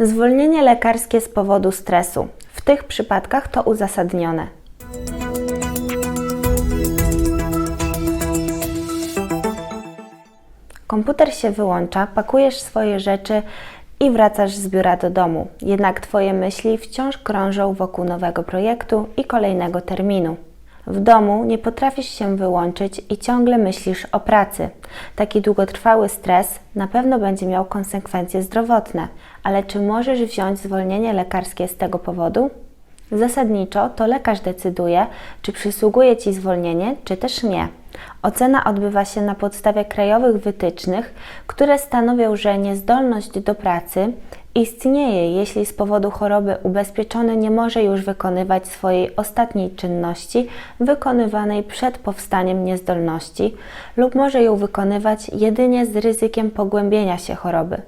Zwolnienie lekarskie z powodu stresu. W tych przypadkach to uzasadnione. Komputer się wyłącza, pakujesz swoje rzeczy i wracasz z biura do domu. Jednak Twoje myśli wciąż krążą wokół nowego projektu i kolejnego terminu. W domu nie potrafisz się wyłączyć i ciągle myślisz o pracy. Taki długotrwały stres na pewno będzie miał konsekwencje zdrowotne, ale czy możesz wziąć zwolnienie lekarskie z tego powodu? Zasadniczo to lekarz decyduje, czy przysługuje Ci zwolnienie, czy też nie. Ocena odbywa się na podstawie krajowych wytycznych, które stanowią, że niezdolność do pracy istnieje, jeśli z powodu choroby ubezpieczony nie może już wykonywać swojej ostatniej czynności wykonywanej przed powstaniem niezdolności lub może ją wykonywać jedynie z ryzykiem pogłębienia się choroby.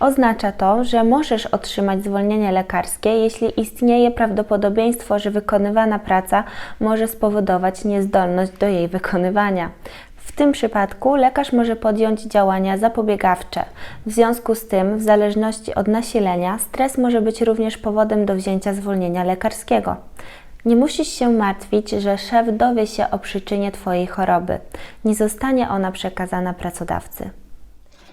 Oznacza to, że możesz otrzymać zwolnienie lekarskie, jeśli istnieje prawdopodobieństwo, że wykonywana praca może spowodować niezdolność do jej wykonywania. W tym przypadku lekarz może podjąć działania zapobiegawcze. W związku z tym, w zależności od nasilenia, stres może być również powodem do wzięcia zwolnienia lekarskiego. Nie musisz się martwić, że szef dowie się o przyczynie Twojej choroby. Nie zostanie ona przekazana pracodawcy.